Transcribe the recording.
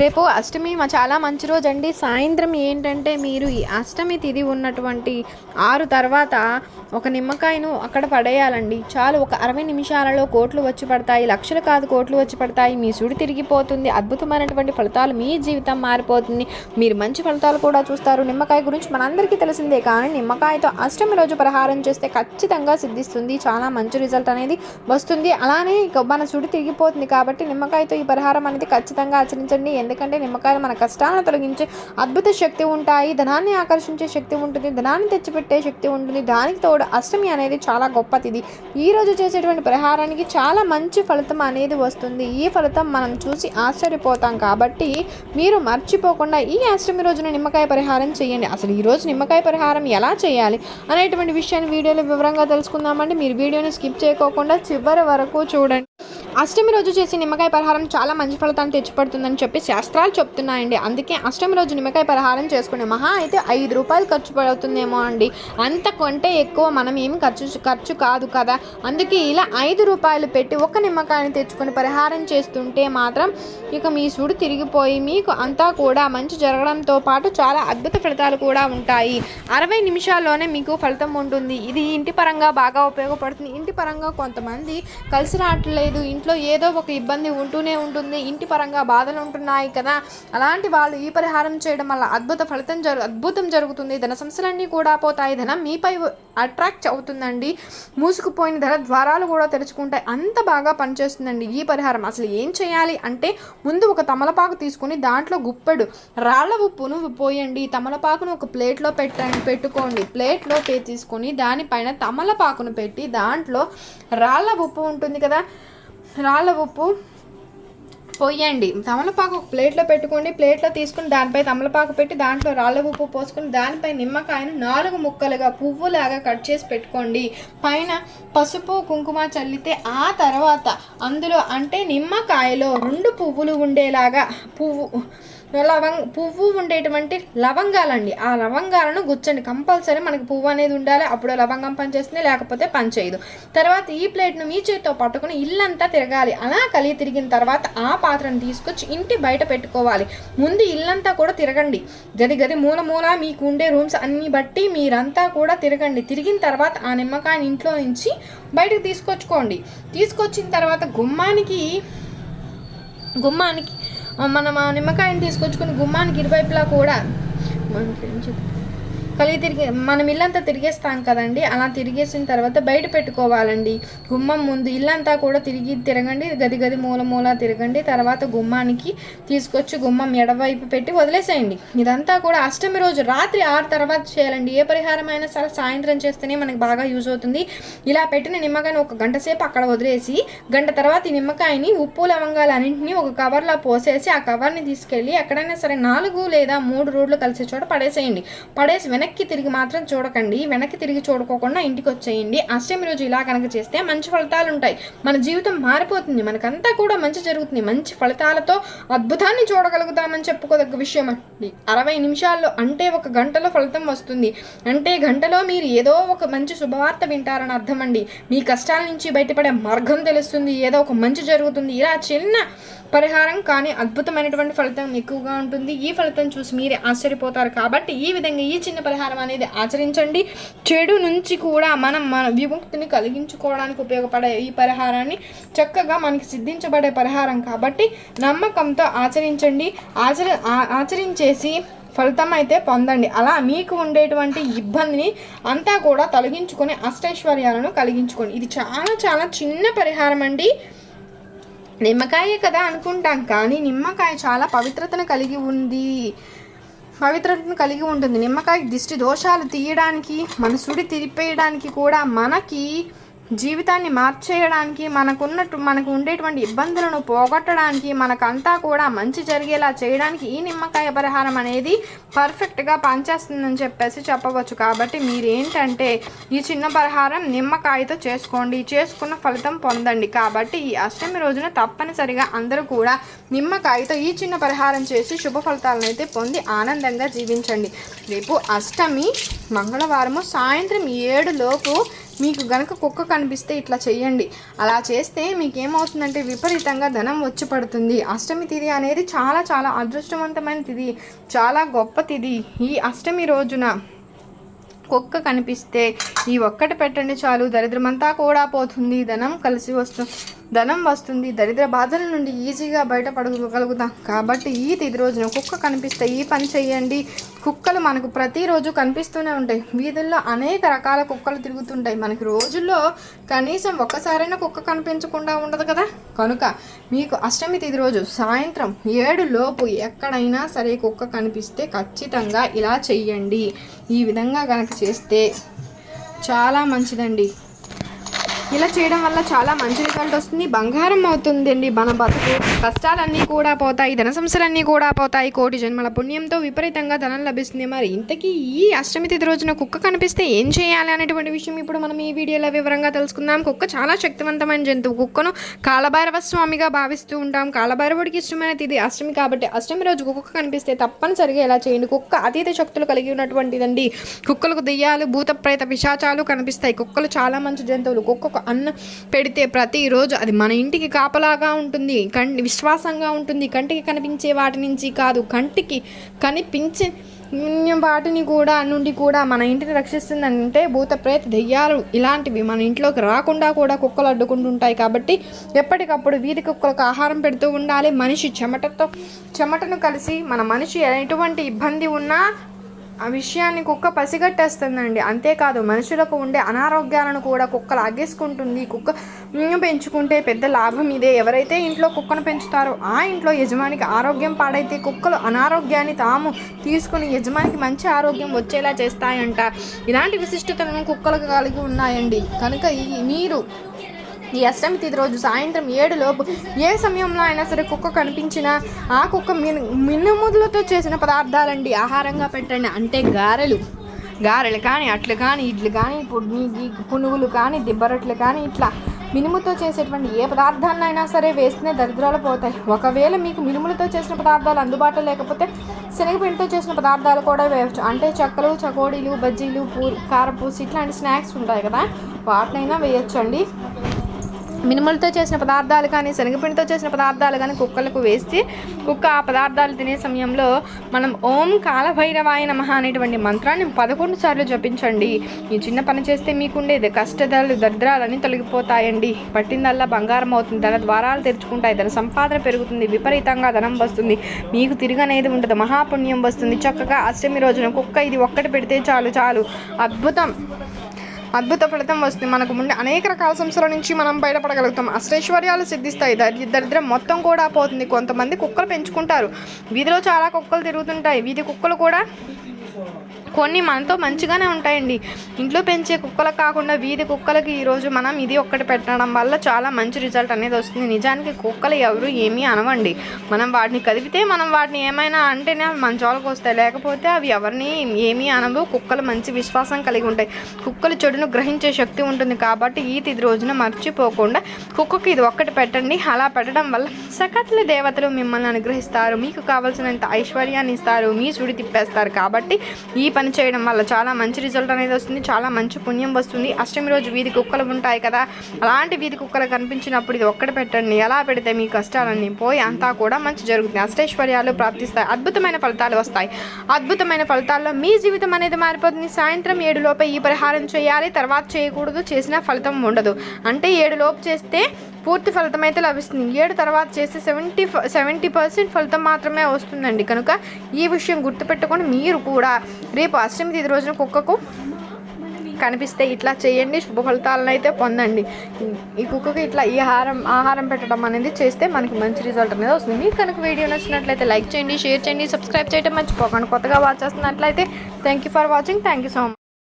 రేపు అష్టమి మా చాలా మంచి రోజు అండి. సాయంత్రం ఏంటంటే మీరు ఈ అష్టమి తిది ఉన్నటువంటి ఆరు తర్వాత ఒక నిమ్మకాయను అక్కడ పడేయాలండి. చాలు ఒక అరవై నిమిషాలలో కోట్లు వచ్చి పడతాయి లక్షలు కాదు కోట్లు వచ్చి పడతాయి. మీ సుడి తిరిగిపోతుంది అద్భుతమైనటువంటి ఫలితాలు మీ జీవితం మారిపోతుంది. మీరు మంచి ఫలితాలు కూడా చూస్తారు. నిమ్మకాయ గురించి మనందరికీ తెలిసిందే కానీ నిమ్మకాయతో అష్టమి రోజు పరిహారం చేస్తే ఖచ్చితంగా సిద్ధిస్తుంది. చాలా మంచి రిజల్ట్ అనేది వస్తుంది. అలానే మన సుడి తిరిగిపోతుంది కాబట్టి నిమ్మకాయతో ఈ పరిహారం అనేది ఖచ్చితంగా ఆచరించండి. ఎందుకంటే నిమ్మకాయలు మన కష్టాలను తొలగించే అద్భుత శక్తి ఉంటాయి. ధనాన్ని ఆకర్షించే శక్తి ఉంటుంది. ధనాన్ని తెచ్చిపెట్టే శక్తి ఉంటుంది. దానికి తోడు అష్టమి అనేది చాలా గొప్పది. ఈ రోజు చేసేటువంటి పరిహారానికి చాలా మంచి ఫలితం అనేది వస్తుంది. ఈ ఫలితం మనం చూసి ఆశ్చర్యపోతాం కాబట్టి మీరు మర్చిపోకుండా ఈ అష్టమి రోజున నిమ్మకాయ పరిహారం చేయండి. అసలు ఈరోజు నిమ్మకాయ పరిహారం ఎలా చేయాలి అనేటువంటి విషయాన్ని వీడియోలో వివరంగా తెలుసుకుందామండి. మీరు వీడియోని స్కిప్ చేయకోకుండా చివరి వరకు చూడండి. అష్టమి రోజు చేసే నిమ్మకాయ పరిహారం చాలా మంచి ఫలితాన్ని తెచ్చిపెడుతుందని చెప్పి శాస్త్రాలు చెప్తున్నాయండి. అందుకే అష్టమి రోజు నిమ్మకాయ పరిహారం చేసుకునే మహా అయితే ఐదు రూపాయలు ఖర్చు పడుతుందేమో అండి. అంత కొంటే ఎక్కువ మనం ఏమి ఖర్చు ఖర్చు కాదు కదా. అందుకే ఇలా ఐదు రూపాయలు పెట్టి ఒక నిమ్మకాయని తెచ్చుకొని పరిహారం చేస్తుంటే మాత్రం ఇక మీ సుడు తిరిగిపోయి మీకు అంతా కూడా మంచి జరగడంతో పాటు చాలా అద్భుత ఫలితాలు కూడా ఉంటాయి. అరవై నిమిషాల్లోనే మీకు ఫలితం ఉంటుంది. ఇది ఇంటి పరంగా బాగా ఉపయోగపడుతుంది. ఇంటి పరంగా కొంతమంది కలిసి రావట్లేదు ఇంట్లో ఏదో ఒక ఇబ్బంది ఉంటూనే ఉంటుంది. ఇంటి పరంగా బాధలు ఉంటున్నాయి కదా. అలాంటి వాళ్ళు ఈ పరిహారం చేయడం వల్ల అద్భుత ఫలితం జరు అద్భుతం జరుగుతుంది. ధన సమస్యలన్నీ కూడా పోతాయి. ధనం మీపై అట్రాక్ట్ అవుతుందండి. మూసుకుపోయిన ధర ద్వారాలు కూడా తెరుచుకుంటాయి అంత బాగా పనిచేస్తుందండి ఈ పరిహారం. అసలు ఏం చేయాలి అంటే ముందు ఒక తమలపాకు తీసుకుని దాంట్లో గుప్పెడు రాళ్ళ ఉప్పును పోయండి. తమలపాకును ఒక ప్లేట్లో పెట్టండి పెట్టుకోండి. ప్లేట్లో పే తీసుకొని దానిపైన తమలపాకును పెట్టి దాంట్లో రాళ్ళ ఉప్పు ఉంటుంది కదా. రాళ్ళ ఉప్పు పోయండి తమలపాకు ఒక ప్లేట్లో పెట్టుకోండి. ప్లేట్లో తీసుకుని దానిపై తమలపాకు పెట్టి దాంట్లో రాళ్ళ ఉప్పు పోసుకుని దానిపై నిమ్మకాయను నాలుగు ముక్కలుగా పువ్వులాగా కట్ చేసి పెట్టుకోండి. పైన పసుపు కుంకుమ చల్లితే ఆ తర్వాత అందులో అంటే నిమ్మకాయలో రెండు పువ్వులు ఉండేలాగా పువ్వు లవంగ పువ్వు ఉండేటువంటి లవంగాలండి. ఆ లవంగాలను గుచ్చండి. కంపల్సరీ మనకి పువ్వు అనేది ఉండాలి. అప్పుడు లవంగం పనిచేస్తుంది లేకపోతే పనిచేయదు తర్వాత ఈ ప్లేట్ను మీ చేతితో పట్టుకుని ఇల్లంతా తిరగాలి. అలా కలిగి తిరిగిన తర్వాత ఆ పాత్రను తీసుకొచ్చి ఇంటి బయట పెట్టుకోవాలి. ముందు ఇల్లంతా కూడా తిరగండి. గది గది మూల మూల మీకు ఉండే రూమ్స్ అన్ని బట్టి మీరంతా కూడా తిరగండి. తిరిగిన తర్వాత ఆ నిమ్మకాయని ఇంట్లో నుంచి బయటకు తీసుకొచ్చుకోండి. తీసుకొచ్చిన తర్వాత గుమ్మానికి గుమ్మానికి మనం ఆ నిమ్మకాయని తీసుకొచ్చుకుని గుమ్మానికి ఇరువైపులా కూడా. మన ఫ్రెండ్స్ కలిగి తిరిగి మనం ఇల్లంతా తిరిగేస్తాం కదండి. అలా తిరిగేసిన తర్వాత బయట పెట్టుకోవాలండి. గుమ్మం ముందు ఇల్లంతా కూడా తిరిగి తిరగండి. గది గది మూల మూల తిరగండి. తర్వాత గుమ్మానికి తీసుకొచ్చి గుమ్మం ఎడవైపు పెట్టి వదిలేసేయండి. ఇదంతా కూడా అష్టమి రోజు రాత్రి ఆరు తర్వాత చేయాలండి. ఏ పరిహారం అయినా సరే సాయంత్రం చేస్తేనే మనకి బాగా యూజ్ అవుతుంది. ఇలా పెట్టిన నిమ్మకాయని ఒక గంట సేపు అక్కడ వదిలేసి గంట తర్వాత ఈ నిమ్మకాయని ఉప్పు లవంగాలు అన్నింటినీ ఒక కవర్లో పోసేసి ఆ కవర్ని తీసుకెళ్ళి ఎక్కడైనా సరే నాలుగు లేదా మూడు రోడ్లు కలిసే చోట పడేసేయండి. పడేసి వెనక్కి వెనక్కి తిరిగి మాత్రం చూడకండి. వెనక్కి తిరిగి చూడకోకుండా ఇంటికి వచ్చేయండి అష్టమి రోజు ఇలా కనుక చేస్తే మంచి ఫలితాలు ఉంటాయి మన జీవితం మారిపోతుంది. మనకంతా కూడా మంచి జరుగుతుంది. మంచి ఫలితాలతో అద్భుతాన్ని చూడగలుగుతామని చెప్పుకోదగ్గ విషయం అండి. అరవై నిమిషాల్లో అంటే ఒక గంటలో ఫలితం వస్తుంది. అంటే గంటలో మీరు ఏదో ఒక మంచి శుభవార్త వింటారని అర్థం అండి మీ కష్టాల నుంచి బయటపడే మార్గం తెలుస్తుంది. ఏదో ఒక మంచి జరుగుతుంది. ఇలా చిన్న పరిహారం కానీ అద్భుతమైనటువంటి ఫలితం ఎక్కువగా ఉంటుంది. ఈ ఫలితం చూసి మీరే ఆశ్చర్యపోతారు. కాబట్టి ఈ విధంగా ఈ చిన్న పరిహారం అనేది ఆచరించండి. చెడు నుంచి కూడా మనం మన విముక్తిని కలిగించుకోవడానికి ఉపయోగపడే ఈ పరిహారాన్ని చక్కగా మనకి సిద్ధించబడే పరిహారం కాబట్టి నమ్మకంతో ఆచరించండి. ఆచర ఆచరించేసి ఫలితం అయితే పొందండి. అలా మీకు ఉండేటువంటి ఇబ్బందిని అంతా కూడా తొలగించుకొని అష్టైశ్వర్యాలను కలిగించుకోండి. ఇది చాలా చాలా చిన్న పరిహారం అండి. నిమ్మకాయే కదా అనుకుంటాం కానీ నిమ్మకాయ చాలా పవిత్రతను కలిగి ఉంది. పవిత్రతను కలిగి ఉంటుంది. నిమ్మకాయ దిష్టి దోషాలు తీయడానికి మన సుడి తిరిపేయడానికి కూడా మనకి జీవితాన్ని మార్చేయడానికి మనకున్నట్టు మనకు ఉండేటువంటి ఇబ్బందులను పోగొట్టడానికి మనకంతా కూడా మంచి జరిగేలా చేయడానికి ఈ నిమ్మకాయ పరిహారం అనేది పర్ఫెక్ట్గా పనిచేస్తుందని చెప్పేసి చెప్పవచ్చు. కాబట్టి మీరు ఏంటంటే ఈ చిన్న పరిహారం నిమ్మకాయతో చేసుకోండి. చేసుకున్న ఫలితం పొందండి. కాబట్టి ఈ అష్టమి రోజున తప్పనిసరిగా అందరూ కూడా నిమ్మకాయతో ఈ చిన్న పరిహారం చేసి శుభ ఫలితాలను అయితే పొంది ఆనందంగా జీవించండి. రేపు అష్టమి మంగళవారము సాయంత్రం ఏడులోపు మీకు గనక కుక్క కనిపిస్తే ఇట్లా చేయండి అలా చేస్తే మీకు ఏమవుతుందంటే విపరీతంగా ధనం వచ్చి పడుతుంది. అష్టమి తిథి అనేది చాలా చాలా అదృష్టవంతమైన తిథి చాలా గొప్ప తిథి ఈ అష్టమి రోజున కుక్క కనిపిస్తే ఈ ఒక్కటి పెట్టండి చాలు. దరిద్రమంతా కూడా పోతుంది. ధనం కలిసి వస్తుంది ధనం వస్తుంది దరిద్ర బాధల నుండి ఈజీగా బయటపడగలుగుతాం. కాబట్టి ఈ తిది రోజున కుక్క కనిపిస్తే ఈ పని చేయండి కుక్కలు మనకు ప్రతిరోజు కనిపిస్తూనే ఉంటాయి. వీధుల్లో అనేక రకాల కుక్కలు తిరుగుతుంటాయి. మనకి రోజుల్లో కనీసం ఒక్కసారైనా కుక్క కనిపించకుండా ఉండదు కదా? కనుక మీకు అష్టమి తిది రోజు సాయంత్రం ఏడు లోపు ఎక్కడైనా సరే కుక్క కనిపిస్తే ఖచ్చితంగా ఇలా చెయ్యండి. ఈ విధంగా కనుక చేస్తే చాలా మంచిదండి. ఇలా చేయడం వల్ల చాలా మంచి రిజల్ట్ వస్తుంది. బంగారం అవుతుందండి మన బతుకు. కష్టాలన్నీ కూడా పోతాయి ధన సమస్యలన్నీ కూడా పోతాయి. కోటి జన్మల పుణ్యంతో విపరీతంగా ధనం లభిస్తుంది. మరి ఇంతకీ ఈ అష్టమి తిథి రోజున కుక్క కనిపిస్తే ఏం చేయాలి అనేటువంటి విషయం ఇప్పుడు మనం ఈ వీడియోలో వివరంగా తెలుసుకుందాం. కుక్క చాలా శక్తివంతమైన జంతువు. కుక్కను కాలభైరవ స్వామిగా భావిస్తూ ఉంటాం. కాలభైరవుడికి ఇష్టమైన తిథి అష్టమి కాబట్టి అష్టమి రోజు కుక్క కనిపిస్తే తప్పనిసరిగా ఎలా చేయండి. కుక్క అతీత శక్తులు కలిగి ఉన్నటువంటిదండి. కుక్కలకు దెయ్యాలు భూత ప్రేత పిశాచాలు కనిపిస్తాయి. కుక్కలు చాలా మంచి జంతువులు. కుక్కకు అన్నం పెడితే ప్రతిరోజు అది మన ఇంటికి కాపలాగా ఉంటుంది కంటి విశ్వాసంగా ఉంటుంది. కంటికి కనిపించే వాటి నుంచి కాదు కంటికి కనిపించే వాటిని కూడా నుండి కూడా మన ఇంటిని రక్షిస్తుందంటే భూత ప్రేత దెయ్యాలు ఇలాంటివి మన ఇంట్లోకి రాకుండా కూడా కుక్కలు అడ్డుకుంటుంటాయి కాబట్టి ఎప్పటికప్పుడు వీధి కుక్కలకు ఆహారం పెడుతూ ఉండాలి. మనిషి చెమటతో చెమటను కలిసి మన మనిషి ఎటువంటి ఇబ్బంది ఉన్నా ఆ విషయాన్ని కుక్క పసిగట్టేస్తుందండి. అంతేకాదు మనుషులకు ఉండే అనారోగ్యాలను కూడా కుక్క లాగేసుకుంటుంది. కుక్క పెంచుకుంటే పెద్ద లాభం ఇదే. ఎవరైతే ఇంట్లో కుక్కను పెంచుతారో ఆ ఇంట్లో యజమానికి ఆరోగ్యం పాడైతే కుక్కలు అనారోగ్యాన్ని తాము తీసుకుని యజమానికి మంచి ఆరోగ్యం వచ్చేలా చేస్తాయంట. ఇలాంటి విశిష్టతలను కుక్కలకు కలిగి ఉన్నాయండి. కనుక ఈ మీరు ఈ అష్టమి తిథి రోజు సాయంత్రం ఏడులోపు ఏ సమయంలో అయినా సరే కుక్క కనిపించినా ఆ కుక్క మిన్ మిన్నుముదులతో చేసిన పదార్థాలండి. ఆహారంగా పెట్టండి. అంటే గారెలు. గారెలు కానీ అట్లు కానీ ఇడ్లు కానీ పుడ్ని పునుగులు కానీ దిబ్బరొట్లు కానీ ఇట్లా మినుముతో చేసేటువంటి ఏ పదార్థాలైనా సరే వేస్తేనే దరిద్రాలు పోతాయి. ఒకవేళ మీకు మినుములతో చేసిన పదార్థాలు అందుబాటులో లేకపోతే శనగపిండితో చేసిన పదార్థాలు కూడా వేయవచ్చు అంటే చెక్కలు చకోడీలు బజ్జీలు పూ కారపూసి ఇట్లాంటి స్నాక్స్ ఉంటాయి కదా వాటినైనా వేయచ్చండి. మినుములతో చేసిన పదార్థాలు కానీ శనగపిండితో చేసిన పదార్థాలు కానీ కుక్కలకు వేసి కుక్క ఆ పదార్థాలు తినే సమయంలో మనం ఓం కాలభైరవాయ నమః అనేటువంటి మంత్రాన్ని పదకొండు సార్లు జపించండి. ఈ చిన్న పని చేస్తే మీకుండేది. కష్టదాలు దరిద్రాలన్నీ తొలగిపోతాయండి. పట్టిందల్లా బంగారం అవుతుంది. ధన ద్వారాలు తెరుచుకుంటాయి. ధన సంపాదన పెరుగుతుంది. విపరీతంగా ధనం వస్తుంది. మీకు తిరగనేది ఉండదు. మహాపుణ్యం వస్తుంది. చక్కగా అష్టమి రోజున కుక్క ఇది ఒక్కటి పెడితే చాలు చాలు. అద్భుతం. అద్భుత ఫలితం వస్తుంది. మనకు ముందు అనేక రకాల సమస్యల నుంచి మనం బయటపడగలుగుతాం. అష్టైశ్వర్యాలు సిద్ధిస్తాయి. దరిద్రం మొత్తం కూడా పోతుంది. కొంతమంది కుక్కలు పెంచుకుంటారు. వీధిలో చాలా కుక్కలు తిరుగుతుంటాయి. వీధి కుక్కలు కూడా కొన్ని మనతో మంచిగానే ఉంటాయండి. ఇంట్లో పెంచే కుక్కలకు కాకుండా వీధి కుక్కలకి ఈరోజు మనం ఇది ఒక్కటి పెట్టడం వల్ల చాలా మంచి రిజల్ట్ అనేది వస్తుంది. నిజానికి కుక్కలు ఎవరు ఏమీ అనవండి. మనం వాటిని కదిపితే మనం వాటిని ఏమైనా అంటేనే అవి మన జోలకు వస్తాయి. లేకపోతే అవి ఎవరిని ఏమీ అనవు. కుక్కలు మంచి విశ్వాసం కలిగి ఉంటాయి. కుక్కలు చెడును గ్రహించే శక్తి ఉంటుంది కాబట్టి ఈ తిది రోజున మర్చిపోకుండా కుక్కకి ఇది ఒక్కటి పెట్టండి. అలా పెట్టడం వల్ల సకట్ల దేవతలు మిమ్మల్ని అనుగ్రహిస్తారు. మీకు కావలసినంత ఐశ్వర్యాన్ని ఇస్తారు. మీ చుడి తిప్పేస్తారు. కాబట్టి ఈ పని పని చేయడం వల్ల చాలా మంచి రిజల్ట్ అనేది వస్తుంది చాలా మంచి పుణ్యం వస్తుంది. అష్టమి రోజు వీధి కుక్కలు ఉంటాయి కదా అలాంటి వీధి కుక్కలు కనిపించినప్పుడు ఇది ఒక్కడ పెట్టండి ఎలా పెడితే మీ కష్టాలన్నీ పోయి అంతా కూడా మంచి జరుగుతుంది. అష్టైశ్వర్యాలు ప్రాప్తిస్తాయి అద్భుతమైన ఫలితాలు వస్తాయి. అద్భుతమైన ఫలితాల్లో మీ జీవితం అనేది మారిపోతుంది. సాయంత్రం ఏడు లోపే ఈ పరిహారం చేయాలి తర్వాత చేయకూడదు చేసిన ఫలితం ఉండదు. అంటే ఏడు లోపు చేస్తే పూర్తి ఫలితం అయితే లభిస్తుంది. ఏడు తర్వాత చేస్తే సెవెంటీ సెవెంటీ పర్సెంట్ ఫలితం మాత్రమే వస్తుందండి. కనుక ఈ విషయం గుర్తుపెట్టుకొని మీరు కూడా రేపు అష్టమి తిథి రోజున కుక్కకు కనిపిస్తే ఇట్లా చేయండి. శుభ ఫలితాలను అయితే పొందండి. ఈ కుక్కకి ఇట్లా ఈ ఆహారం ఆహారం పెట్టడం అనేది చేస్తే మనకి మంచి రిజల్ట్ అనేది వస్తుంది. మీకు కనుక వీడియో నచ్చినట్లయితే లైక్ చేయండి షేర్ చేయండి సబ్స్క్రైబ్ చేయడం మర్చిపోకండి. కొత్తగా వాచ్ చేస్తున్నట్లయితే thank you for watching thank you so much